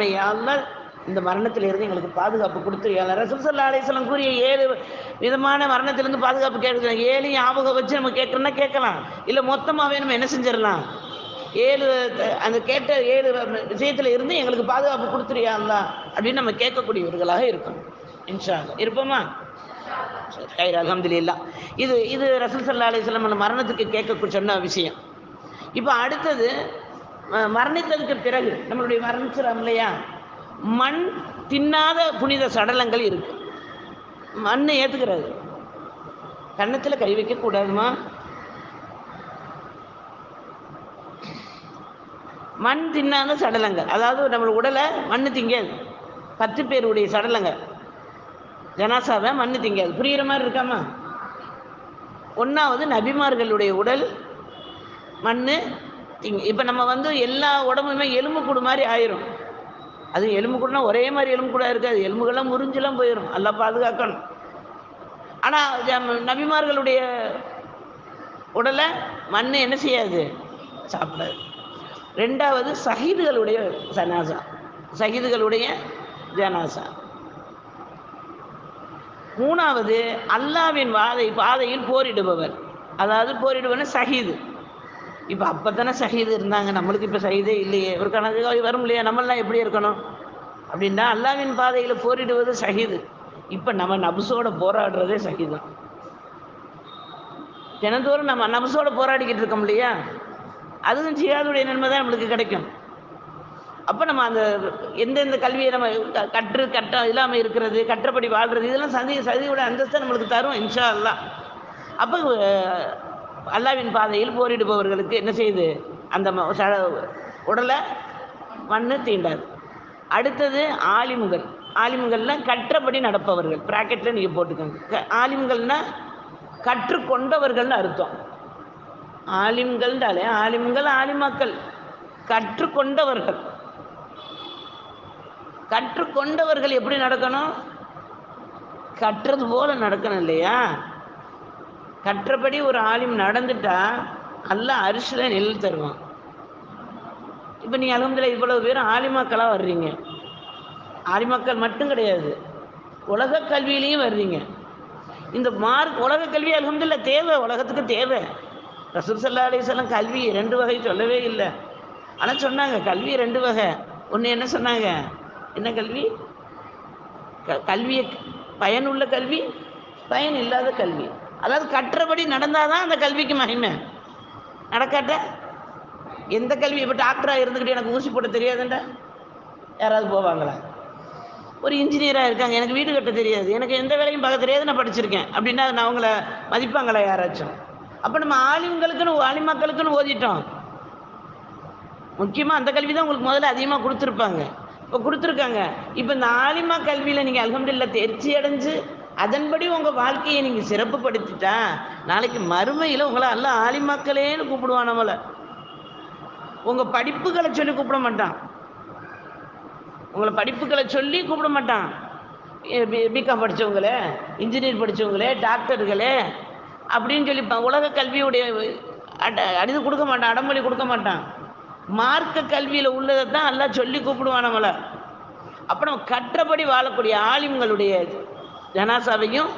மறுமையால் இந்த மரணத்திலிருந்து எங்களுக்கு பாதுகாப்பு கொடுத்துருக்காங்க ரசூல் சல்லா அலிஸ்லாம் கூறிய ஏழு விதமான மரணத்திலிருந்து பாதுகாப்பு கேட்கலாம் ஏழு ஞாபகம் வச்சு நம்ம கேட்கணும்னா கேட்கலாம். இல்லை மொத்தமாகவே நம்ம என்ன செஞ்சிடலாம்? ஏழு அந்த கேட்ட ஏழு விஷயத்துல இருந்து எங்களுக்கு பாதுகாப்பு கொடுத்துருயாங்களா அப்படின்னு நம்ம கேட்கக்கூடியவர்களாக இருக்கணும். இன்ஷா இருப்போமா? கயிறு அலமதுல்லா இது இது ரசூல் சல்லா அலிஸ்லாம் மரணத்துக்கு கேட்க சொன்ன விஷயம். இப்போ அடுத்தது மரணித்ததுக்கு பிறகு நம்மளுடைய மரணிச்சிடலாம் இல்லையா? மண் தின்னாத புனித சடலங்கள் இருக்கு. மண்ணை ஏற்றுக்கிறது கன்னத்தில் கை வைக்கக்கூடாதுமா மண் தின்னாத சடலங்கள். அதாவது நம்ம உடலை மண் திங்காது. பத்து பேருடைய சடலங்கள். ஜனாசாவை மண் திங்காது. புரிகிற மாதிரி இருக்காமா? ஒன்றாவது நபிமார்களுடைய உடல் மண் இப்போ நம்ம வந்து எல்லா உடம்புமே எலும்பு கூடு மாதிரி ஆயிரும். அது எலும்பு கூடனா ஒரே மாதிரி எலும்பு கூட இருக்காது எலும்புகள்லாம் முறிஞ்செல்லாம் போயிடும் நல்லா பாதுகாக்கணும். ஆனால் நபிமார்களுடைய உடலை மண் என்ன செய்யாது? சாப்பிடாது. ரெண்டாவது சகிதுகளுடைய ஜனாசா. சஹீதுகளுடைய ஜனாசா. மூணாவது அல்லாவின் வாதை பாதையில் போரிடுபவர். அதாவது போரிடுபவர் சஹீது இப்போ அப்போ தானே சஹீது இருந்தாங்க. நம்மளுக்கு இப்போ சஹீதே இல்லையே. ஒரு கணக்கு வரும் இல்லையா? நம்மளாம் எப்படி இருக்கணும்? அப்படின்னா அல்லாவின் பாதையில் போரிடுவது சஹீது இப்போ நம்ம நபுசோட போராடுறதே சஹீது தினந்தோறும் நம்ம நபுசோட போராடிக்கிட்டு இருக்கோம் இல்லையா? அதுவும் ஜியாதுடைய நன்மை தான் நம்மளுக்கு கிடைக்கும். அப்போ நம்ம அந்த எந்தெந்த கல்வியை நம்ம கற்று கட்ட இல்லாமல் இருக்கிறது கற்றபடி வாழ்கிறது இதெல்லாம் சதி சதியோட அந்தஸ்தை நம்மளுக்கு தரும் இன்ஷா அல்லா அப்போ அல்லாவின் பாதையில் போரிடுபவர்களுக்கு என்ன செய்யுது அந்த ச- உடலை மண்ணு தீண்டாது. அடுத்தது ஆலிம்கள். ஆலிம்கள்னா கற்றபடி நடப்பவர்கள். ப்ராக்கெட்டில் நீங்கள் போட்டுக்கோங்க. க- கற்றுக்கொண்டவர்கள்னு அர்த்தம். ஆலிம்கள்ன்றாலே ஆலிம்கள் ஆலிமாக்கள். கற்றுக்கொண்டவர்கள். கற்றுக்கொண்டவர்கள் எப்படி நடக்கணும்? கற்றது போல நடக்கணும் இல்லையா? கற்றபடி ஒரு ஆலிம் நடந்துட்டா நல்லா அரிசியில் நெல் தருவான். இப்போ நீங்கள் அலமதுல இவ்வளவு பேரும் ஆலிமாக்களாக வர்றீங்க. ஆலிமாக்கள் மட்டும் கிடையாது. உலக கல்வியிலையும் வர்றீங்க. இந்த மார்க் உலக கல்வி அலமதுல்ல தேவை உலகத்துக்கு தேவை. ரசூல் சல்லா அலிசல்லாம் கல்வி ரெண்டு வகை சொல்லவே இல்லை. ஆனால் சொன்னாங்க கல்வி ரெண்டு வகை. ஒன்று என்ன சொன்னாங்க? என்ன கல்வி? க கல்வியை பயனுள்ள கல்வி பயன் இல்லாத கல்வி. அதாவது கற்றபடி நடந்தால் தான் அந்த கல்விக்கு மகிமை. நடக்காட்ட? எந்த கல்வி? இப்போ டாக்டராக இருந்துக்கிட்டு எனக்கு ஊசி போட தெரியாதுண்டா? யாராவது போவாங்களா? ஒரு இன்ஜினியராக இருக்காங்க. எனக்கு வீடு கட்ட தெரியாது. எனக்கு எந்த வேலையும் பார்க்க தெரியாது. நான் படிச்சிருக்கேன். அப்படின்னா நான் அவங்கள மதிப்பாங்களா யாராச்சும்? அப்போ நம்ம ஆலிம்களுக்குன்னு ஆலிமாக்களுக்குன்னு ஓதிட்டோம். முக்கியமாக அந்த கல்வி தான் உங்களுக்கு முதல்ல அதிகமாக கொடுத்துருப்பாங்க. இப்போ கொடுத்துருக்காங்க. இப்போ இந்த ஆலிமா கல்வியில் நீங்கள் அல்ஹம்துலில்லா தேர்ச்சி அடைஞ்சு அதன்படி உங்கள் வாழ்க்கையை நீங்கள் சிறப்புப்படுத்திட்டா நாளைக்கு மறுமையில் உங்களை எல்லாம் ஆலிமாக்களேன்னு கூப்பிடுவான் நம்மளை. உங்கள் படிப்புகளை சொல்லி கூப்பிட மாட்டான். உங்களை படிப்புகளை சொல்லி கூப்பிட மாட்டான். பிகாம் படித்தவங்களே இன்ஜினியர் படித்தவங்களே டாக்டர்களே அப்படின்னு சொல்லி உலக கல்வியுடைய அட அடிது கொடுக்க மாட்டான் அடமொழி கொடுக்க மாட்டான். மார்க்க கல்வியில் உள்ளதை தான் எல்லாம் சொல்லி கூப்பிடுவான் நம்மளை. அப்போ நம்ம கற்றபடி வாழக்கூடிய ஆலிம்களுடைய ஜனாசாவையும்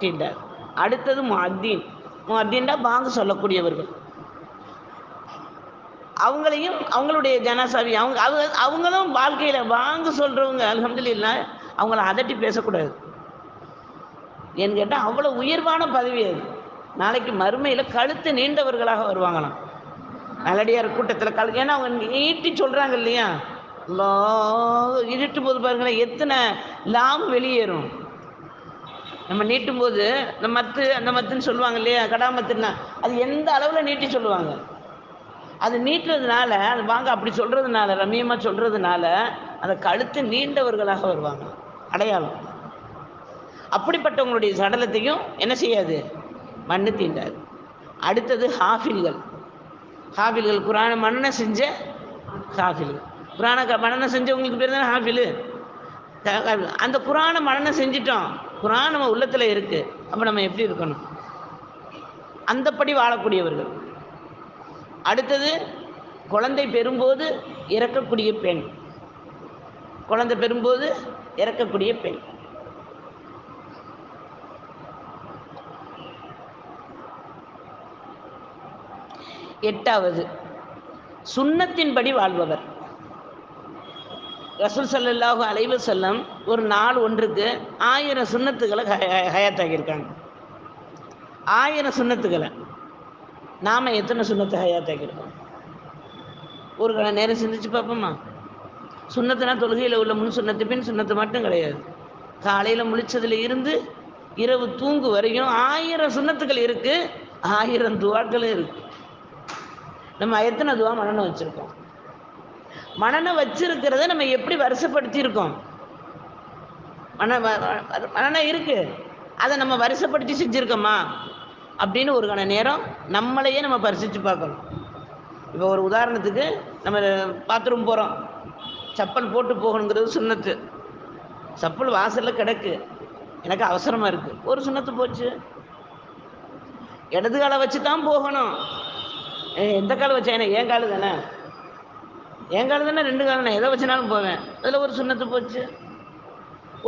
தீண்டார். அடுத்தது முஹத்தீன். முஹத்தீன்டா பாங்கு சொல்லக்கூடியவர்கள். அவங்களையும் அவங்களுடைய ஜனாசாவி அவங்க அவங்க அவங்களும் வாழ்க்கையில் வாங்க சொல்கிறவங்க அல்ஹம்துலில்லாஹ் அவங்கள அதட்டி பேசக்கூடாது. ஏன்னு கேட்டால் அவ்வளோ உயர்வான பதவி அது. நாளைக்கு மறுமையில் கழுத்து நீண்டவர்களாக வருவாங்களாம். நல்லடியார் கூட்டத்தில் கழு ஏன்னா அவங்க நீட்டி சொல்கிறாங்க இல்லையா? லா இழுட்டும் போது பாருங்களேன் எத்தனை லாம் வெளியேறும். நம்ம நீட்டும் போது இந்த மத்து அந்த மத்துன்னு சொல்லுவாங்க இல்லையா கடாமத்துன்னா அது எந்த அளவில் நீட்டி சொல்லுவாங்க? அது நீட்டுறதுனால அது வாங்க அப்படி சொல்கிறதுனால ரம்மியமாக சொல்கிறதுனால அந்த கழுத்து நீண்டவர்களாக வருவாங்க அடையாளம். அப்படிப்பட்டவங்களுடைய சடலத்தையும் என்ன செய்யாது? மண்ணு தீண்டாது. அடுத்தது ஹாஃபில்கள். ஹாஃபில்கள் குரான மண்ணை செஞ்ச ஹாஃபில்கள். குரானை க- செஞ்சவங்களுக்கு பேர் தானே ஹாஃபிலு? அந்த குரானை மனநம் செஞ்சிட்டோம். குரான் நம்ம உள்ளத்தில் இருக்குது அப்போ நம்ம எப்படி இருக்கணும்? அந்தப்படி வாழக்கூடியவர்கள். அடுத்தது குழந்தை பெறும்போது இறக்கக்கூடிய பெண். குழந்தை பெறும்போது இறக்கக்கூடிய பெண். எட்டாவது சுண்ணத்தின்படி வாழ்பவர். ரசூல் ஸல்லல்லாஹு அலைவு செல்லம் ஒரு நாள் ஒன்றுக்கு ஆயிரம் சுண்ணத்துக்களை ஹயாத்தாக்கியிருக்காங்க. ஆயிரம் சுண்ணத்துக்களை. நாம் எத்தனை சுண்ணத்தை ஹயாத்தாக்கியிருக்கோம்? ஒரு கடை நேரம் சிந்திச்சு பார்ப்போமா? சுண்ணத்துனா தொழுகையில் உள்ள முன் சுண்ணத்து பின் சுண்ணத்து மட்டும் கிடையாது. காலையில் முழிச்சதுல இருந்து இரவு தூங்கு வரையும் ஆயிரம் சுண்ணத்துக்கள் இருக்குது ஆயிரம் துவாக்களும் இருக்குது நம்ம எத்தனை துவா மனநம் வச்சுருக்கோம்? மனனை வச்சிருக்கிறத நம்ம எப்படி வருஷப்படுத்தியிருக்கோம் மன வ- இருக்கு. அதை நம்ம வருஷப்படுத்தி செஞ்சுருக்கோமா? அப்படின்னு ஒரு கண நேரம் நம்மளையே நம்ம பரிசித்து பார்க்கணும். இப்போ ஒரு உதாரணத்துக்கு நம்ம பாத்ரூம் போகிறோம் சப்பல் போட்டு போகணுங்கிறது சுண்ணத்து. சப்பல் வாசலில் கிடக்கு. எனக்கு அவசரமாக இருக்குது ஒரு சுண்ணத்து போச்சு. இடது காலை வச்சு தான் போகணும் எந்த காலை வச்சா? என்ன என் காலு தானே என் காலு தானே ரெண்டு காலம் நான் எதை வச்சுனாலும் போவேன். அதில் ஒரு சுண்ணத்து போச்சு.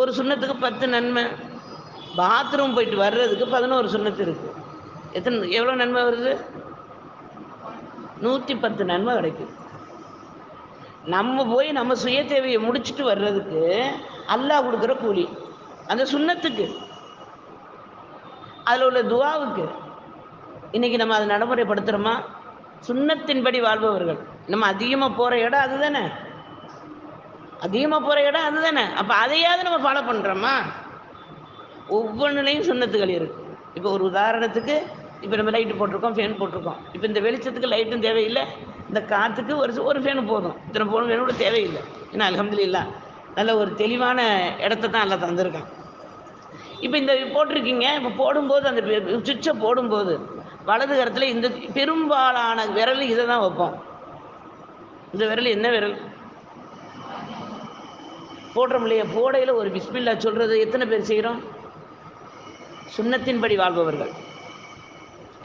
ஒரு சுண்ணத்துக்கு பத்து நன்மை. பாத்ரூம் போயிட்டு வர்றதுக்கு பதினோரு சுண்ணத்து இருக்குது எத்தனை எவ்வளோ நன்மை வருது? நூற்றி பத்து நன்மை கிடைக்குது நம்ம போய் நம்ம சுய தேவையை முடிச்சுட்டு வர்றதுக்கு அல்லாஹ் கொடுக்குற கூலி. அந்த சுண்ணத்துக்கு. அதில் உள்ள துவாவுக்கு. இன்றைக்கி நம்ம அதை நடைமுறைப்படுத்துகிறோமா சுண்ணத்தின்படி வாழ்பவர்கள். நம்ம அதிகமாக போகிற இடம் அதுதானே? அதிகமாக போகிற இடம் அதுதானே? அப்போ அதையாவது நம்ம ஃபாலோ பண்ணுறோமா ஒவ்வொன்றுலையும் சுண்ணத்துகள் இருக்குது இப்போ ஒரு உதாரணத்துக்கு இப்போ நம்ம லைட்டு போட்டிருக்கோம் ஃபேன் போட்டிருக்கோம். இப்போ இந்த வெளிச்சத்துக்கு லைட்டும் தேவையில்லை. இந்த காற்றுக்கு ஒரு ஒரு ஃபேனு போதும். இத்தனை போன ஃபேனு கூட தேவையில்லை. ஏன்னா அல்ஹம்துலில்லாஹ் நல்ல ஒரு தெளிவான இடத்த தான் எல்லாம் தந்திருக்கான். இப்போ இந்த போட்டிருக்கீங்க இப்போ போடும்போது அந்த சுவிட்சை போடும்போது வலது கரத்தில் இந்த பெரும்பாலான விரல் இதை தான் வைப்போம். இந்த விரல் என்ன விரல்? போடுறோம் இல்லையா? போடையில் ஒரு பிஸ்மில்லா சொல்கிறது எத்தனை பேர் செய்கிறோம் சுண்ணத்தின்படி வாழ்பவர்கள்.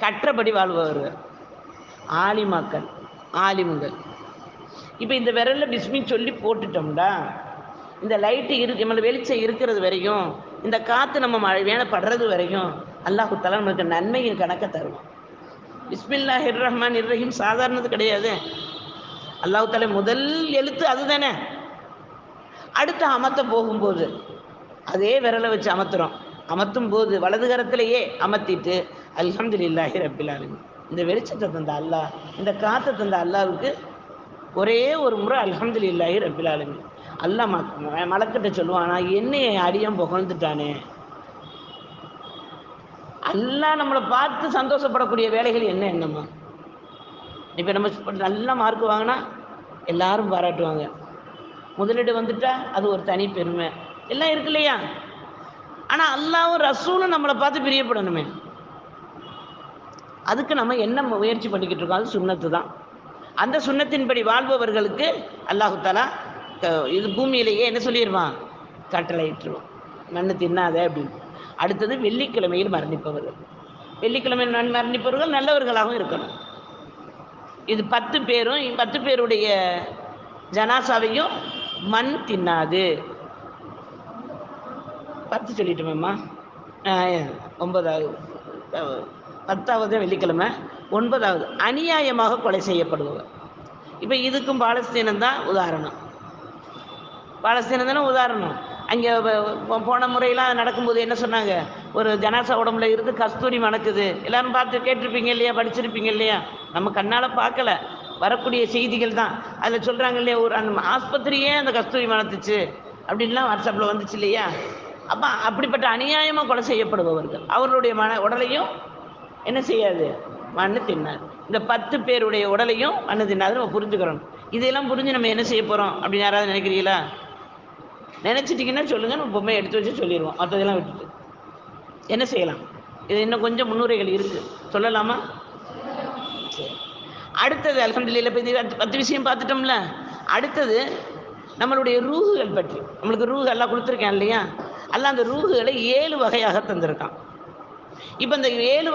கற்றபடி வாழ்பவர்கள். ஆலிமாக்கள் ஆலிமுங்கள் இப்போ இந்த விரலில் பிஸ்மி சொல்லி போட்டுட்டோம்டா. இந்த லைட்டு இரு நம்மள வெளிச்சம் இருக்கிறது வரையும் இந்த காற்று நம்ம மழை வேலை படுறது வரையும் அல்லாஹு தலா நம்மளுக்கு நன்மையின் கணக்கை தரும் பிஸ்மில்லா ஹிர் ரஹ்மான் இர் ரஹீம் சாதாரணது கிடையாது. அல்லாஹு முதல் எழுத்து அதுதானே. அடுத்து அமர்த்த போகும்போது அதே விரலை வச்சு அமர்த்துறோம். அமர்த்தும் போது வலது கரத்திலேயே அமர்த்திட்டு அல்ஹம்துலில்லாஹி இல்லாஹி ஆலமீன். இந்த வெளிச்சத்தை தந்த அல்லாஹ் இந்த காற்றை தந்த அல்லாவுக்கு ஒரே ஒரு முறை அல்ஹம்துலில்லாஹி ரப்பில் ஆலமீன். அல்லாஹ் ம மலக்கிட்ட சொல்லுவான் நான் என்னைய அடியான் புகழ்ந்துட்டானே. அல்லாஹ் நம்மளை பார்த்து சந்தோஷப்படக்கூடிய வேலைகள் என்ன என்னம்மா? இப்போ நம்ம நல்ல மார்க் வாங்கினா எல்லாரும் பாராட்டுவாங்க. முதலீடு வந்துட்டா அது ஒரு தனி பெருமை. எல்லாம் இருக்கு இல்லையா? ஆனால் அல்லாவும் ரசூலும் நம்மளை பார்த்து பிரியப்படணுமே. அதுக்கு நம்ம என்ன முயற்சி பண்ணிக்கிட்டு இருக்கோம்? அது சுண்ணத்து தான். அந்த சுண்ணத்தின்படி வாழ்பவர்களுக்கு அல்லாஹு தாலா இது பூமியிலேயே என்ன சொல்லிடுவான் கட்டளையிட்டுருவான். மண்ணு தின்னாத அப்படின்னு. அடுத்தது வெள்ளிக்கிழமையில் மரணிப்பவர்கள். வெள்ளிக்கிழமையில் மரணிப்பவர்கள் நல்லவர்களாகவும் இருக்கணும். இது பத்து பேரும் பத்து பேருடைய ஜனாசாவையும் மண் தின்னாது. பத்து சொல்லிட்டோமேம்மா. ஒன்பதாவது பத்தாவது வெள்ளிக்கிழமை ஒன்பதாவது அநியாயமாக கொலை செய்யப்படுபவர். இப்போ இதுக்கும் பாலஸ்தீனம் தான் உதாரணம். பாலஸ்தீனம் தானே உதாரணம். அங்கே போன முறையெல்லாம் நடக்கும்போது என்ன சொன்னாங்க? ஒரு ஜனாசா உடம்புல இருந்து கஸ்தூரி மணக்குது. எல்லாரும் பார்த்து கேட்டிருப்பீங்க இல்லையா? படிச்சிருப்பீங்க இல்லையா? நம்ம கண்ணால் பார்க்கல. வரக்கூடிய செய்திகள் தான். அதில் சொல்கிறாங்க இல்லையா? ஒரு அந்த ஆஸ்பத்திரியே அந்த கஸ்தூரி மணத்துச்சு. அப்படின்லாம் வாட்ஸ்அப்பில் வந்துச்சு இல்லையா? அப்போ அப்படிப்பட்ட அநியாயமாக கொலை செய்யப்படுபவர்கள். அவர்களுடைய மன உடலையும் என்ன செய்யாது? மண்ணு தின்னார். இந்த பத்து பேருடைய உடலையும் மண்ணு தின்னாது நம்ம புரிஞ்சுக்கிறோம் இதெல்லாம் புரிஞ்சு நம்ம என்ன செய்ய போகிறோம் அப்படின்னு யாராவது நினைக்கிறீங்களா? நினச்சிட்டிங்கன்னா சொல்லுங்கள் நம்ம பொம்மையை எடுத்து வச்சு சொல்லிடுவோம். மற்றதெல்லாம் விட்டுட்டு. என்ன செய்யலாம்? இது இன்னும் கொஞ்சம் முன்னுரைகள் இருக்குது சொல்லலாமா? அடுத்தது அலமதுல்ல பத்து- விஷயம் பார்த்துட்டோம்ல. அடுத்தது நம்மளுடைய ரூகுகள் பற்றி. நம்மளுக்கு ரூகு எல்லாம் கொடுத்துருக்கேன் இல்லையா? எல்லாம் அந்த ரூகுகளை ஏழு வகையாக தந்திருக்கான். இப்போ இந்த ஏழு